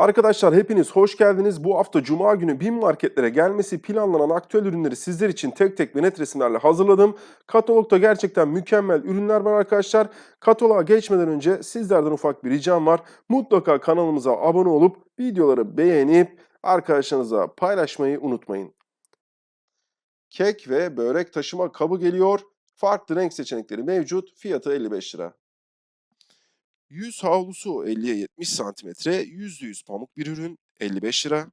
Arkadaşlar hepiniz hoş geldiniz. Bu hafta Cuma günü BİM marketlere gelmesi planlanan aktüel ürünleri sizler için tek tek ve net resimlerle hazırladım. Katalogda gerçekten mükemmel ürünler var arkadaşlar. Kataloğa geçmeden önce sizlerden ufak bir ricam var. Mutlaka kanalımıza abone olup videoları beğenip arkadaşlarınıza paylaşmayı unutmayın. Kek ve börek taşıma kabı geliyor. Farklı renk seçenekleri mevcut. Fiyatı 55 lira. Yüz havlusu 50'ye 70 santimetre, %100 pamuk bir ürün 55 lira.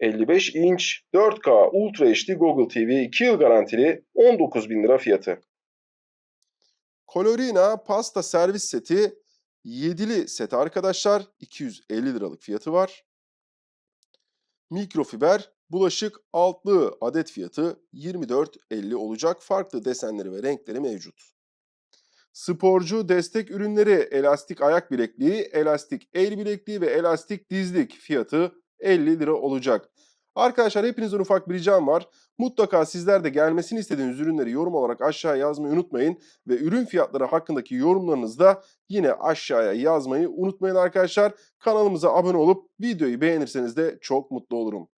55 inç 4K Ultra HD Google TV 2 yıl garantili 19 bin lira fiyatı. Colorina pasta servis seti 7'li set arkadaşlar 250 liralık fiyatı var. Mikrofiber bulaşık altlı adet fiyatı 24.50 olacak. Farklı desenleri ve renkleri mevcut. Sporcu destek ürünleri elastik ayak bilekliği, elastik el bilekliği ve elastik dizlik fiyatı 50 lira olacak. Arkadaşlar hepinizden ufak bir ricam var. Mutlaka sizler de gelmesini istediğiniz ürünleri yorum olarak aşağıya yazmayı unutmayın. Ve ürün fiyatları hakkındaki yorumlarınızı da yine aşağıya yazmayı unutmayın arkadaşlar. Kanalımıza abone olup videoyu beğenirseniz de çok mutlu olurum.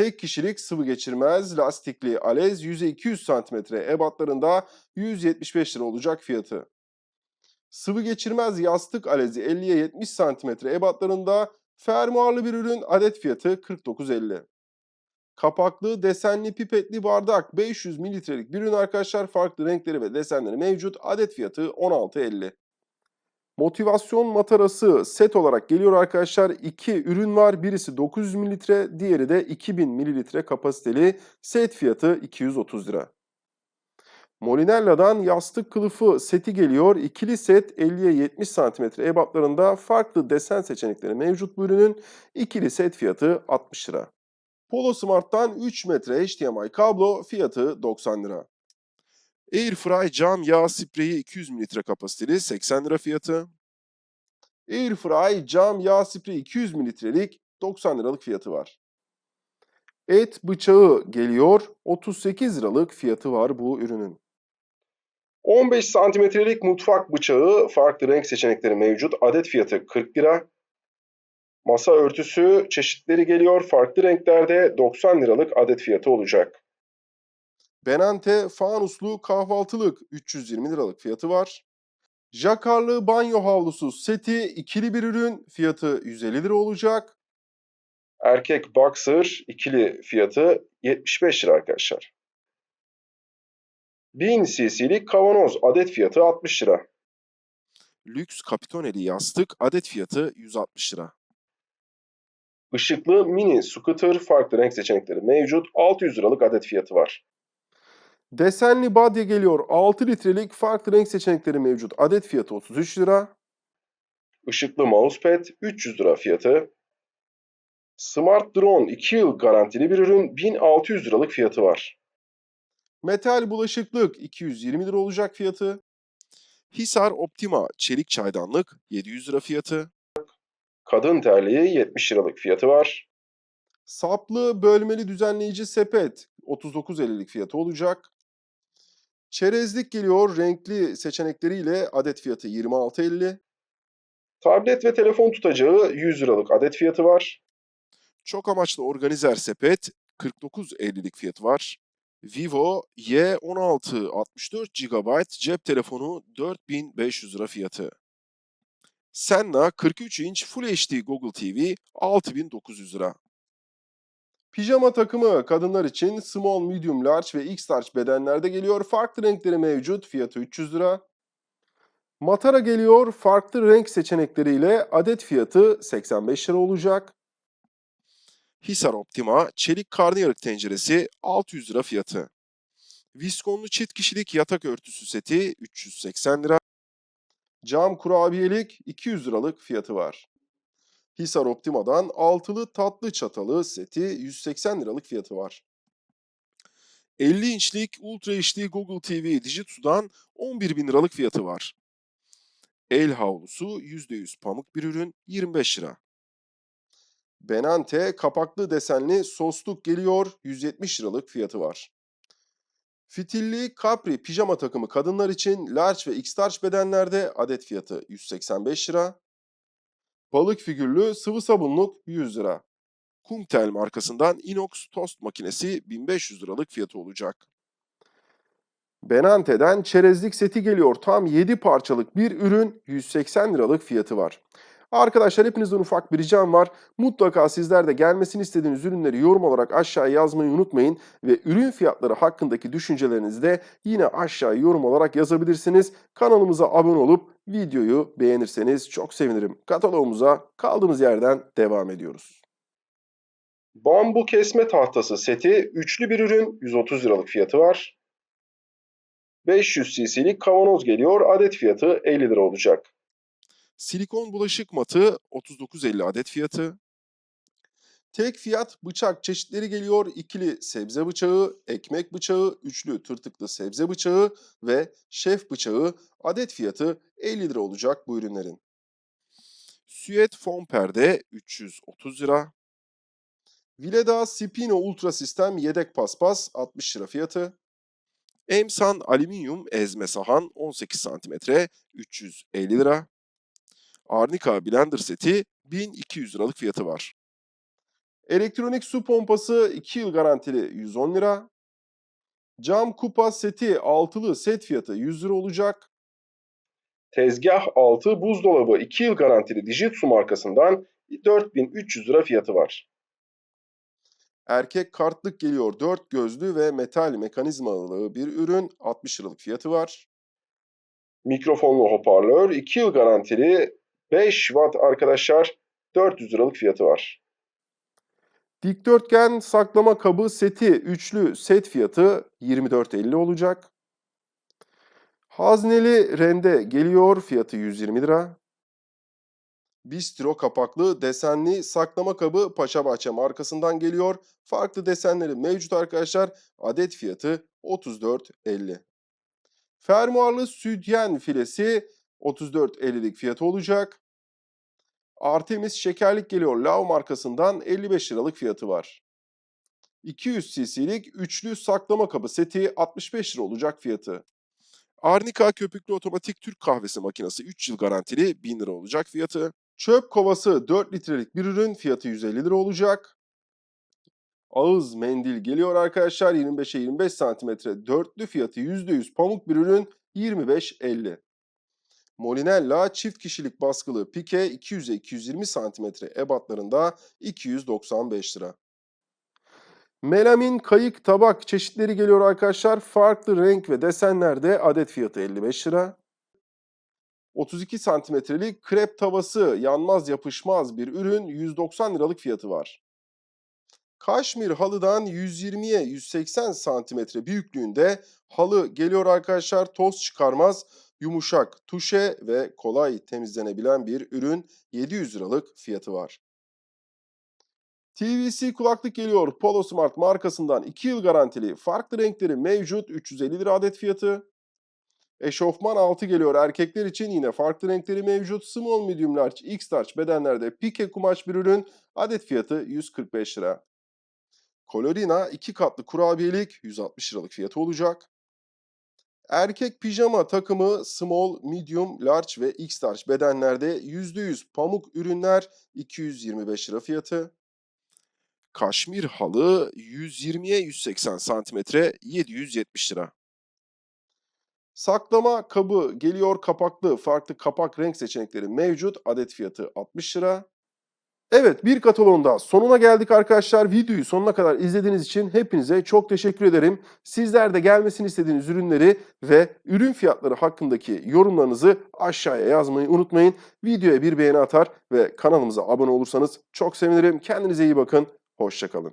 Tek kişilik sıvı geçirmez lastikli alez yüzey 200 cm ebatlarında 175 lira olacak fiyatı. Sıvı geçirmez yastık alezi 50'ye 70 cm ebatlarında fermuarlı bir ürün adet fiyatı 49.50. Kapaklı desenli pipetli bardak 500 mililitrelik bir ürün arkadaşlar farklı renkleri ve desenleri mevcut adet fiyatı 16.50. Motivasyon matarası set olarak geliyor arkadaşlar. İki ürün var. Birisi 900 mililitre, diğeri de 2000 mililitre kapasiteli. Set fiyatı 230 lira. Molinella'dan yastık kılıfı seti geliyor. İkili set 50'ye 70 cm ebatlarında farklı desen seçenekleri mevcut bu ürünün. İkili set fiyatı 60 lira. Polo Smart'tan 3 metre HDMI kablo fiyatı 90 lira. Airfry cam yağ spreyi 200 mililitre kapasiteli 80 lira fiyatı. Airfry cam yağ spreyi 200 mililitrelik 90 liralık fiyatı var. Et bıçağı geliyor. 38 liralık fiyatı var bu ürünün. 15 santimetrelik mutfak bıçağı farklı renk seçenekleri mevcut. Adet fiyatı 40 lira. Masa örtüsü çeşitleri geliyor. Farklı renklerde 90 liralık adet fiyatı olacak. Benante fanuslu kahvaltılık 320 liralık fiyatı var. Jakarlı banyo havlusu seti ikili bir ürün fiyatı 150 lira olacak. Erkek boxer ikili fiyatı 75 lira arkadaşlar. 1000 cc'lik kavanoz adet fiyatı 60 lira. Lüks kapitoneli yastık adet fiyatı 160 lira. Işıklı mini scooter farklı renk seçenekleri mevcut. 600 liralık adet fiyatı var. Desenli badye geliyor 6 litrelik farklı renk seçenekleri mevcut. Adet fiyatı 33 lira. Işıklı mousepad 300 lira fiyatı. Smart Drone 2 yıl garantili bir ürün 1600 liralık fiyatı var. Metal bulaşıklık 220 lira olacak fiyatı. Hisar Optima çelik çaydanlık 700 lira fiyatı. Kadın terliği 70 liralık fiyatı var. Saplı bölmeli düzenleyici sepet 39.50'lik fiyatı olacak. Çerezlik geliyor renkli seçenekleriyle adet fiyatı 26.50. Tablet ve telefon tutacağı 100 liralık adet fiyatı var. Çok amaçlı organizer sepet 49.50'lik fiyatı var. Vivo Y16 64 GB cep telefonu 4500 lira fiyatı. Senna 43 inç Full HD Google TV 6900 lira. Pijama takımı kadınlar için small, medium, large ve x large bedenlerde geliyor. Farklı renkleri mevcut. Fiyatı 300 lira. Matara geliyor. Farklı renk seçenekleriyle adet fiyatı 85 lira olacak. Hisar Optima çelik karnıyarık tenceresi 600 lira fiyatı. Viskonlu çift kişilik yatak örtüsü seti 380 lira. Cam kurabiyelik 200 liralık fiyatı var. Hisar Optima'dan altılı tatlı çatalı seti 180 liralık fiyatı var. 50 inçlik Ultra HD Google TV Digitu'dan 11 bin liralık fiyatı var. El havlusu %100 pamuk bir ürün 25 lira. Benante kapaklı desenli sosluk geliyor 170 liralık fiyatı var. Fitilli Capri pijama takımı kadınlar için large ve x large bedenlerde adet fiyatı 185 lira. Balık figürlü sıvı sabunluk 100 lira. Kumtel markasından inox tost makinesi 1500 liralık fiyatı olacak. Benante'den çerezlik seti geliyor. Tam 7 parçalık bir ürün 180 liralık fiyatı var. Arkadaşlar hepinizden ufak bir ricam var. Mutlaka sizler de gelmesini istediğiniz ürünleri yorum olarak aşağıya yazmayı unutmayın. Ve ürün fiyatları hakkındaki düşüncelerinizi de yine aşağıya yorum olarak yazabilirsiniz. Kanalımıza abone olup videoyu beğenirseniz çok sevinirim. Kataloğumuza kaldığımız yerden devam ediyoruz. Bambu kesme tahtası seti üçlü bir ürün 130 liralık fiyatı var. 500 cc'lik kavanoz geliyor. Adet fiyatı 50 lira olacak. Silikon bulaşık matı 39.50 adet fiyatı. Tek fiyat bıçak çeşitleri geliyor. İkili sebze bıçağı, ekmek bıçağı, üçlü tırtıklı sebze bıçağı ve şef bıçağı adet fiyatı 50 lira olacak bu ürünlerin. Süet fon perde 330 lira. Vileda Spino Ultra Sistem yedek paspas 60 lira fiyatı. Emsan alüminyum ezme sahan 18 cm 350 lira. Arnica blender seti 1200 liralık fiyatı var. Elektronik su pompası 2 yıl garantili 110 lira. Cam kupa seti altılı set fiyatı 100 lira olacak. Tezgah altı buzdolabı 2 yıl garantili Dijitsu markasından 4300 lira fiyatı var. Erkek kartlık geliyor 4 gözlü ve metal mekanizmalı bir ürün 60 liralık fiyatı var. Mikrofonlu hoparlör 2 yıl garantili 5 watt arkadaşlar 400 liralık fiyatı var. Dikdörtgen saklama kabı seti üçlü set fiyatı 24.50 olacak. Hazneli rende geliyor fiyatı 120 lira. Bistro kapaklı desenli saklama kabı Paşabahçe markasından geliyor. Farklı desenleri mevcut arkadaşlar. Adet fiyatı 34.50. Fermuarlı sütyen filesi 34.50'lik fiyatı olacak. Artemis şekerlik geliyor Lav markasından 55 liralık fiyatı var. 200 cc'lik üçlü saklama kabı seti 65 lira olacak fiyatı. Arnica köpüklü otomatik Türk kahvesi makinesi 3 yıl garantili 1000 lira olacak fiyatı. Çöp kovası 4 litrelik bir ürün fiyatı 150 lira olacak. Ağız mendil geliyor arkadaşlar 25'e 25 santimetre dörtlü fiyatı %100 pamuk bir ürün 25.50. Molinella çift kişilik baskılı pike 200'e 220 santimetre ebatlarında 295 lira. Melamin kayık tabak çeşitleri geliyor arkadaşlar. Farklı renk ve desenlerde adet fiyatı 55 lira. 32 santimetrelik krep tavası yanmaz yapışmaz bir ürün 190 liralık fiyatı var. Kaşmir halıdan 120'ye 180 santimetre büyüklüğünde halı geliyor arkadaşlar. Toz çıkarmaz, yumuşak, tuşe ve kolay temizlenebilen bir ürün 700 liralık fiyatı var. TVC kulaklık geliyor. Polo Smart markasından 2 yıl garantili. Farklı renkleri mevcut. 350 lira adet fiyatı. Eşofman altı geliyor erkekler için yine farklı renkleri mevcut. Small, medium, large, x large bedenlerde pike kumaş bir ürün. Adet fiyatı 145 lira. Colorina iki katlı kurabiyelik 160 liralık fiyatı olacak. Erkek pijama takımı small, medium, large ve x large bedenlerde %100 pamuk ürünler 225 lira fiyatı. Kaşmir halı 120'ye 180 santimetre 770 lira. Saklama kabı geliyor kapaklı farklı kapak renk seçenekleri mevcut. Adet fiyatı 60 lira. Evet bir kataloğun daha sonuna geldik arkadaşlar. Videoyu sonuna kadar izlediğiniz için hepinize çok teşekkür ederim. Sizler de gelmesini istediğiniz ürünleri ve ürün fiyatları hakkındaki yorumlarınızı aşağıya yazmayı unutmayın. Videoya bir beğeni atar ve kanalımıza abone olursanız çok sevinirim. Kendinize iyi bakın. Hoşçakalın.